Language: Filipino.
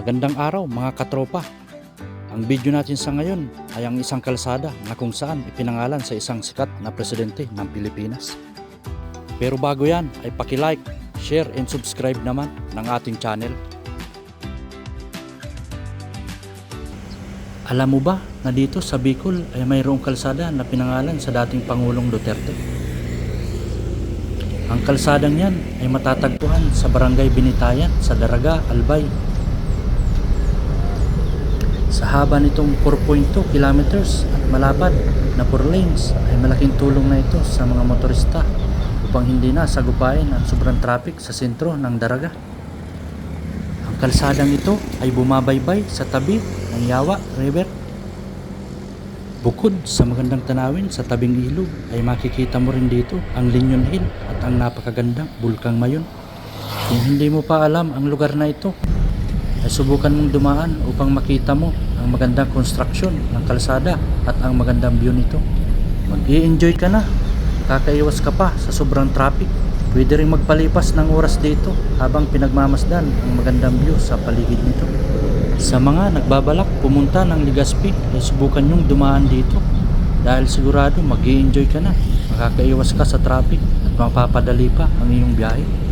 Magandang araw mga katropa. Ang video natin sa ngayon ay ang isang kalsada na kung saan ipinangalan sa isang sikat na presidente ng Pilipinas. Pero bago yan ay paki-like, share and subscribe naman ng ating channel. Alam mo ba na dito sa Bicol ay mayroong kalsada na pinangalan sa dating Pangulong Duterte? Ang kalsadang yan ay matatagpuan sa Barangay Binitayan sa Daraga, Albay. Sa haba nitong 4.2 kilometers at malapad na 4 lanes ay malaking tulong na ito sa mga motorista upang hindi na sagupain ang sobrang traffic sa sentro ng Daraga. Ang kalsadang ito ay bumabaybay sa tabi ng Yawa River. Bukod sa magandang tanawin sa tabing ilog ay makikita mo rin dito ang Linyon Hill at ang napakagandang Bulkang Mayon. Kung hindi mo pa alam ang lugar na ito, ay subukan mong dumaan upang makita mo ang magandang konstruksyon ng kalsada at ang magandang view nito. mag enjoy ka na, kakaiwas ka pa sa sobrang traffic. Pwede rin magpalipas ng oras dito habang pinagmamasdan ang magandang view sa paligid nito. Sa mga nagbabalak pumunta ng Legazpi ay subukan nyong dumaan dito dahil sigurado mag enjoy ka na, makakaiwas ka sa traffic at mapapadali pa ang iyong biyahe.